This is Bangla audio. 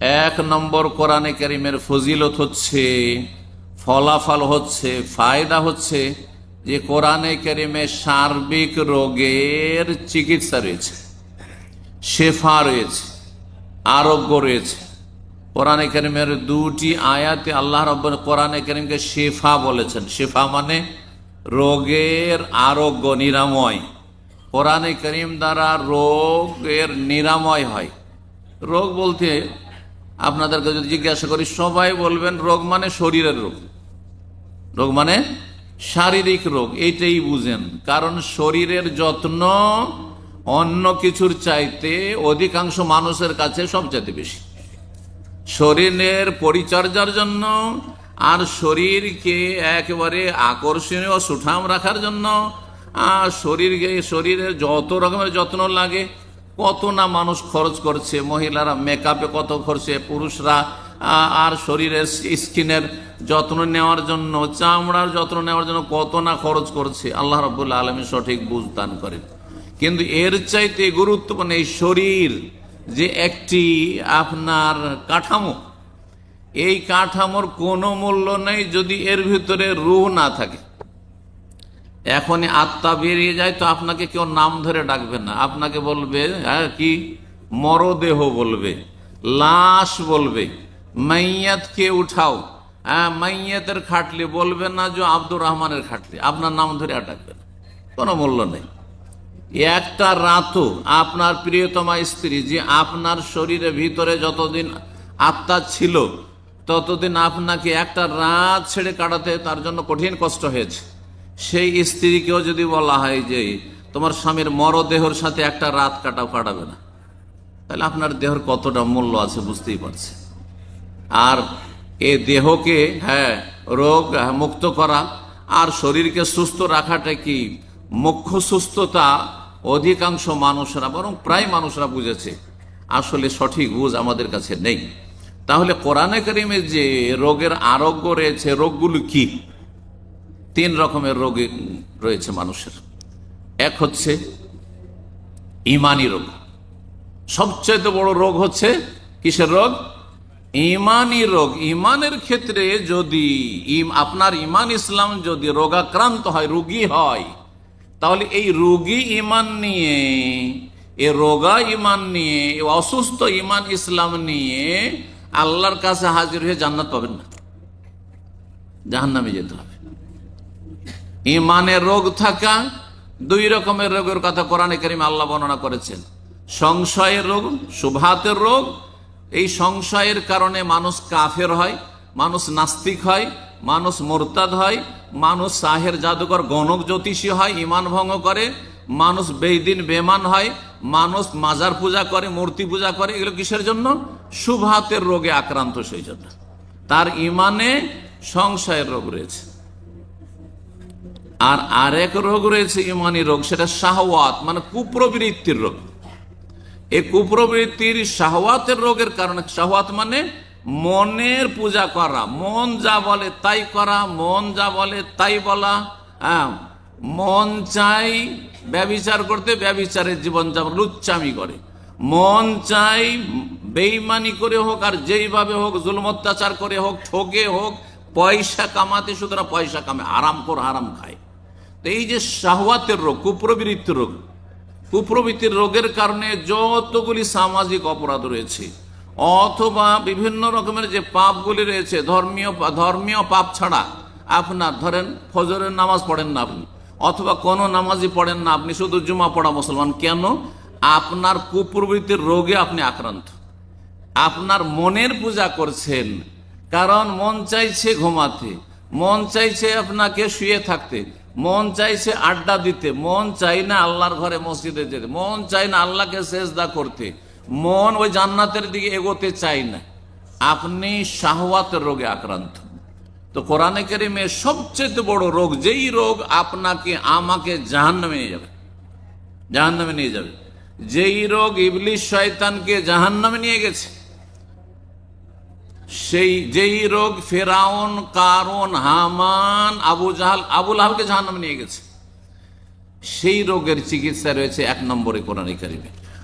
এক নম্বর কোরআনে কারিমের ফজিলত হচ্ছে, ফলাফল হচ্ছে, ফায়দা হচ্ছে যে কোরআনে কারিমে সার্বিক রোগের চিকিৎসা রয়েছে, শেফা রয়েছে, আরোগ্য রয়েছে। কোরআনে করিমের দুটি আয়াতে আল্লাহ রব কোরআনে করিমকে শেফা বলেছেন। শেফা মানে রোগের আরোগ্য, নিরাময়। কোরআনে করিম দ্বারা রোগের নিরাময় হয়। রোগ বলতে আপনাদেরকে যদি জিজ্ঞাসা করি, সবাই বলবেন রোগ মানে শরীরের রোগ। রোগ মানে শারীরিক রোগ, এইটাই বুঝেন। কারণ শরীরের যত্ন অন্য কিছুর চাইতে অধিকাংশ মানুষের কাছে সবচাইতে বেশি। শরীরের পরিচর্যার জন্য আর শরীরকে একেবারে আকর্ষণীয় সুঠাম রাখার জন্য, আর শরীরকে, শরীরের যত রকমের যত্ন লাগে কত না মানুষ খরচ করছে, মহিলারা মেকআপে কত করছে পুরুষরা আর শরীরের স্কিনের যত্ন নেওয়ার জন্য, চামড়ার যত্ন নেওয়ার জন্য কত না খরচ করছে, আল্লাহ রবুল্লা আলমী সঠিক বুঝদান করেন। কিন্তু এর চাইতে গুরুত্বপূর্ণ এই শরীর যে একটি আপনার কাঠামো, এই কাঠামোর কোনো মূল্য নেই যদি এর ভিতরে রুহ না থাকে। এখনই আত্মা বেরিয়ে যায় তো আপনাকে কেউ নাম ধরে ডাকবে না। আপনাকে বলবে হ্যাঁ, কি? মরদেহ বলবে লাশ বলবে মাইয়াতকে উঠাও। হ্যাঁ মাইয়াতের খাটলি বলবে না যে আব্দুর রহমানের খাটলি। আপনার নাম ধরে ডাকবে না। কোনো মূল্য নেই। একটা রাতও আপনার প্রিয়তমা স্ত্রী যে আপনার শরীরের ভিতরে যতদিন আত্মা ছিল ততদিন আপনাকে একটা রাত ছেড়ে কাটাতে তার জন্য কঠিন কষ্ট হয়েছে। সেই স্ত্রীকেও যদি বলা হয় যে তোমার স্বামীর মরদেহর সাথে একটা রাত কাটাও, কাটাবে না। তাহলে আপনার দেহর কতটা মূল্য আছে বুঝতেই পারছে আর এ দেহকে হ্যাঁ রোগ মুক্ত করা। আর শরীরকে সুস্থ রাখাটা কি? মুখ্য সুস্থতা অধিকাংশ মানুষরা, বরং প্রায় মানুষরা বুঝেছে। আসলে সঠিক বুঝ আমাদের কাছে নেই। তাহলে কোরআনে করিমে যে রোগের আরোগ্য রয়েছে, রোগগুলো কি? তিন রকমের রোগ রয়েছে মানুষের। এক হচ্ছে ইমানি রোগ। সবচেয়ে বড় রোগ হচ্ছে কিসের রোগ? ইমানি রোগ। ইমানের ক্ষেত্রে যদি আপনার ইমান ইসলাম যদি রোগাক্রান্ত হয়, রোগী হয়, তাহলে এই রোগী ইমান নিয়ে, এ রোগা ইমান নিয়ে অসুস্থ ইমান ইসলাম নিয়ে আল্লাহর কাছে হাজির হয়ে জান্নাত পাবেন না। জাহান্নামে যেতে হবে। ইমানের রোগ থাকা দুই রকমের রোগের কথা কোরআনে করিম আল্লাহ বর্ণনা করেছেন। সংশয়ের রোগ, সুভাতের রোগ, এই সংশয়ের কারণে মানুষ কাফের হয়, মানুষ নাস্তিক হয়, মানুষ মোরতাদ হয়, মানুষ সাহের জাদুকর গণক জ্যোতিষী হয়, ইমান ভঙ্গ করে, মানুষ বেদিন বেমান হয়, মানুষ মাজার পূজা করে, মূর্তি পূজা করে, এগুলো কিসের জন্য? সুভাতের রোগে আক্রান্ত সেই জন্য। তার ইমানে সংশয়ের রোগ রয়েছে। আর আরেক রোগ রয়েছে ইমানি রোগ, সেটা শাহওয়াত মানে কুপ্রবৃত্তির রোগ। এই কুপ্রবৃত্তির শাহওয়াতের রোগের কারণে, শাহওয়াত মানে মনের পূজা করা, মন যা বলে তাই করা, মন যা বলে তাই বলা হ্যাঁ মন চাই ব্যবিচার করতে, ব্যবিচারের জীবনযাপন লুচ্চামি করে। মন চাই বেইমানি করে হোক, আর যেইভাবে হোক, জুলম অত্যাচার করে হোক ঠকে হোক, পয়সা কামাতে, সুতরাং পয়সা কামে আরাম কর আরাম খায়। এই যে শাহওয়াতের রোগ, কুপ্রবৃত্তির রোগ, কুপ্রবৃত্তির রোগের কারণে যতগুলি সামাজিক অপরাধ রয়েছে, অথবা বিভিন্ন রকমের যে পাপগুলি রয়েছে, ধর্মীয় ধর্মীয় পাপ ছাড়া আপনার ধরেন ফজরের নামাজ পড়েন না আপনি, অথবা কোনো নামাজই পড়েন না আপনি, শুধু জুমা পড়া মুসলমান। কেন? আপনার কুপ্রবৃত্তির রোগে আপনি আক্রান্ত। আপনার মনের পূজা করছেন, কারণ মন চাইছে ঘুমাতে, মন চাইছে আপনাকে শুয়ে থাকতে। মন চাইছে আড্ডা দিতে, মন চাই না আল্লাহর ঘরে মসজিদে যেতে, মন চাই না আল্লাহকে সেজদা করতে, মন ওই জান্নাতের দিকে এগোতে চাই না। আপনি শাহওয়াতের রোগে আক্রান্ত। তো কোরআনে কেরিমে সবচেয়ে বড় রোগ, যেই রোগ আপনাকে, আমাকে জাহান্নামে নিয়ে যাবে। জাহান্নামে নিয়ে যাবে। যেই রোগ ইবলিশ শয়তানকে জাহান্নামে নিয়ে গেছে সেই যেই রোগ ফেরাউন কারণ হামান, আবু জাহাল আবুল আহকে জাহান্নামে নিয়ে গেছে। সেই রোগের চিকিৎসা রয়েছে এক নম্বরে কোরআন কারিমে।